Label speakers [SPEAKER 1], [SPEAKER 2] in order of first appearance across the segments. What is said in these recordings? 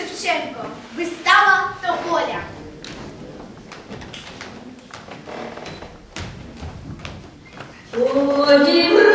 [SPEAKER 1] Шевченко. Вистава Тополя.
[SPEAKER 2] Потім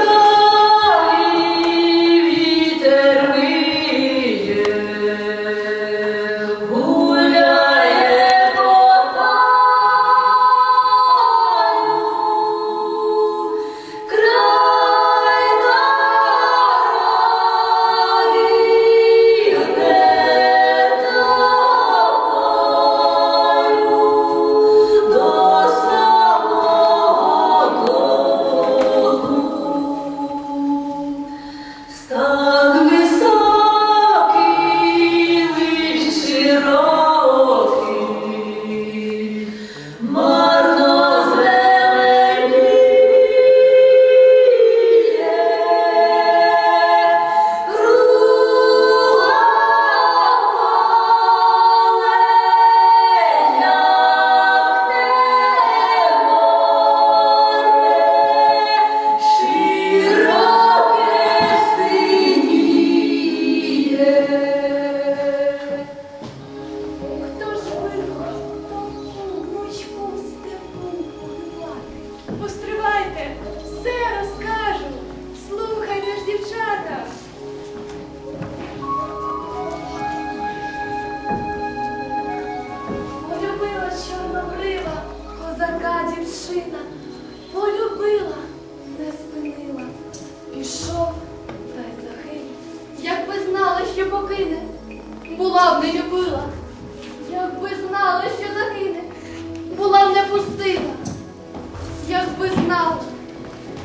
[SPEAKER 1] Якби знала,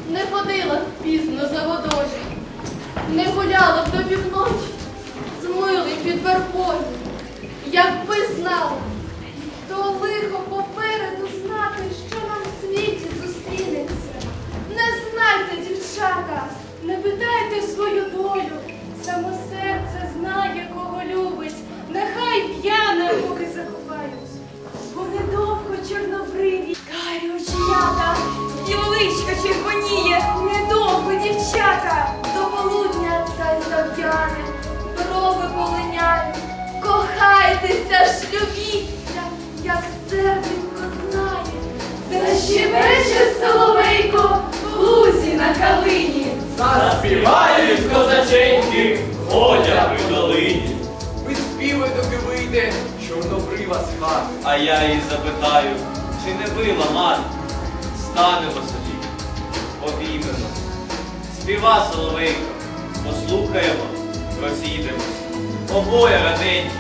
[SPEAKER 1] не ходила б пізно за водою, не гуляла б до півночі, з милим під вербою. Якби знала, то лихо попереду знати, що нам в світі зустрінеться. Не знайте, дівчата,
[SPEAKER 3] Не питайте свою долю, само серце знає, кого любить. Нехай п'яне
[SPEAKER 1] Шлюбіться, як серденько знає.
[SPEAKER 3] Защебече соловейко в лузі на калині.
[SPEAKER 4] Заспівають козаченьки, ходять при долині.
[SPEAKER 5] Виспівай, доки вийде чорнобрива з хати.
[SPEAKER 4] А я її запитаю, чи не била мати? Станемо собі, обіймемось. Співа соловейко, послухаємо, розійдемось. Обоє раденькі.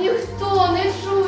[SPEAKER 1] Ніхто не чує.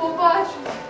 [SPEAKER 1] Bobagem.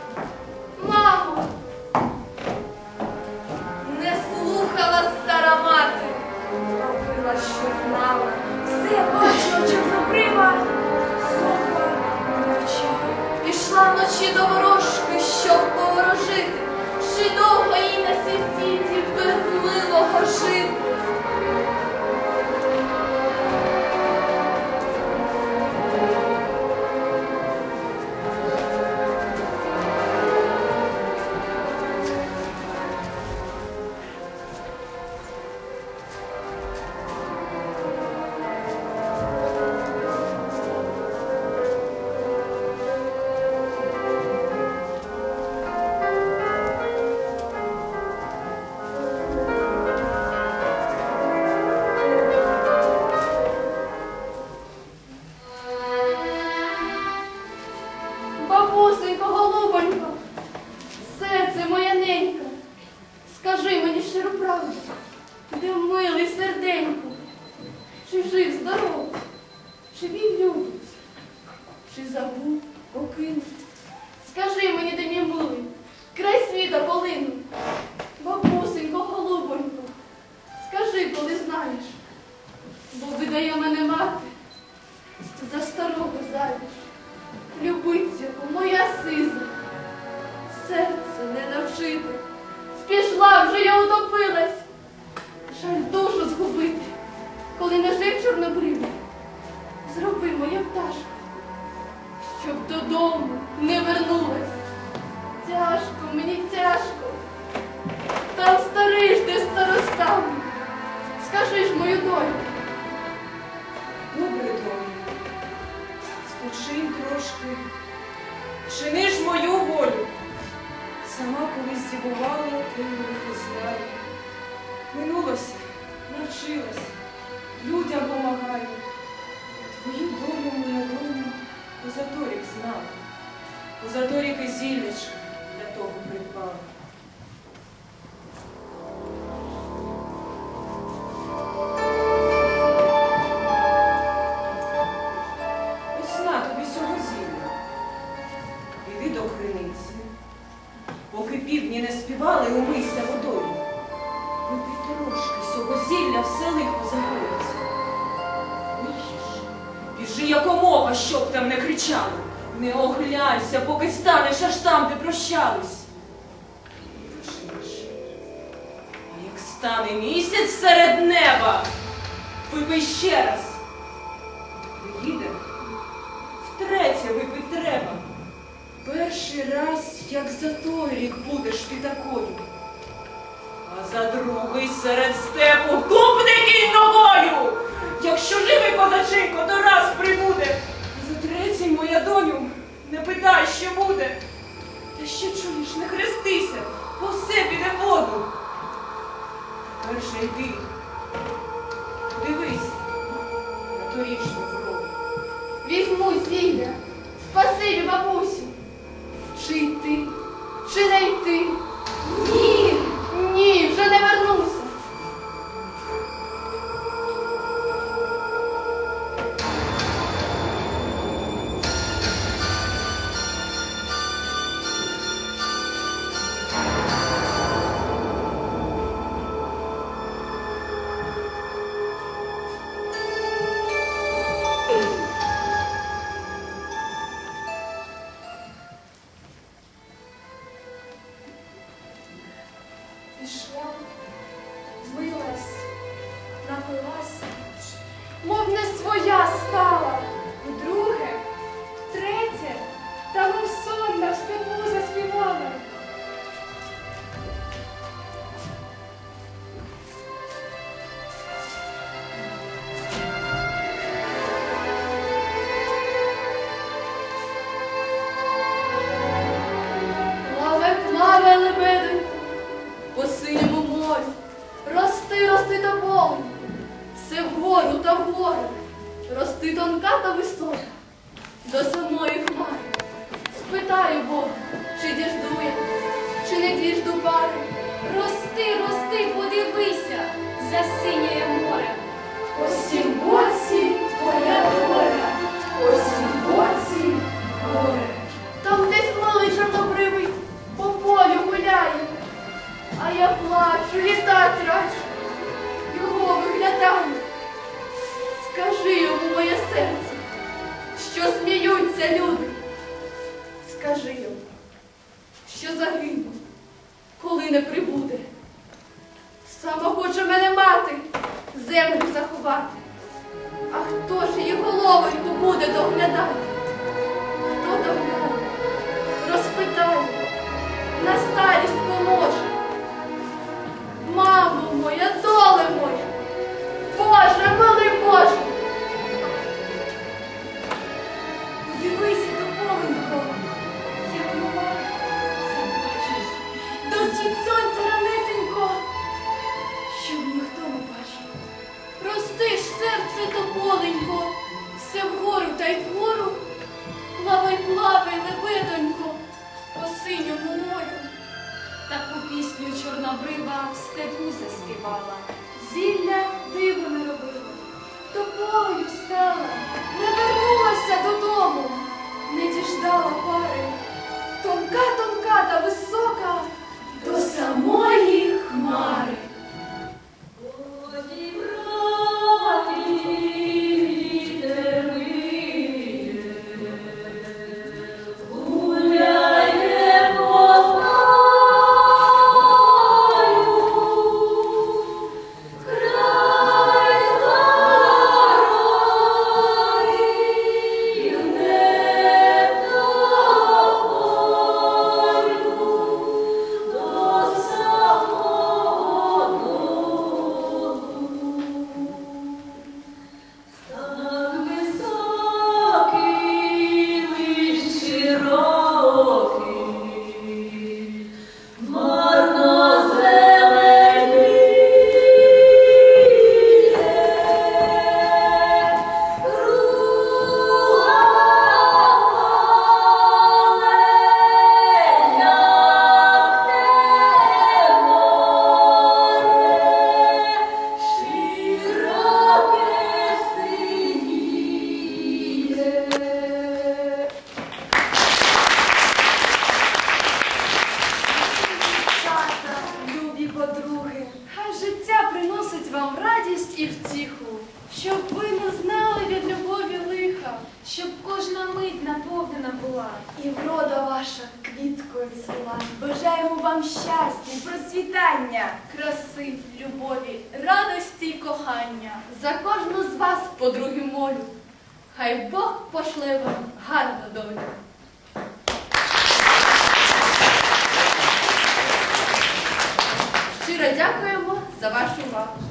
[SPEAKER 1] Заміж. Любиться, моя сиза, серце не навчити. Спішла вже я утопилась. Жаль душу згубити, коли не жив чорнобривий. Зроби моя пташка, щоб додому не вернулась. Тяжко, мені тяжко. Там старий ж де старостами. Скажи ж мою долю.
[SPEAKER 2] Спочинь трошки, чини ж мою волю. Сама колись здивувала, ти не знаю. Минулося, навчилась, людям помагаю. Твою долю, моя доню, позаторік знала. Позаторік і зіллячка для того придбала. Випий ще раз. Приїде, втретє випить треба. Перший раз, як за той рік будеш ти такою. А за другий серед степу купни кінь ногою. Якщо живий козаченько, то раз прибуде. А за третій, моя доню, не питай, що буде. Та ще чуєш, не хрестися, бо все піде воду. Перше йди,
[SPEAKER 1] бабусю. Чи йти, чи не йти? Не прибуде. Сама хоче мене мати, землю заховати. А хто ж її головоньку буде доглядати? Хто догляне, розпитає, на старість поможе. Мамо моя, доле моя, Боже, милий
[SPEAKER 2] в степу заспівала.
[SPEAKER 1] Зілля диво не робила, тополею стала, не вернулася додому, не діждала пари,
[SPEAKER 2] мить наповнена була.
[SPEAKER 1] і врода ваша квіткою цвіла. Бажаємо вам щастя і процвітання, краси, любові, радості й кохання. За кожну з вас, подруги молю, хай Бог пошле вам гарну долю. Щиро дякуємо за вашу увагу.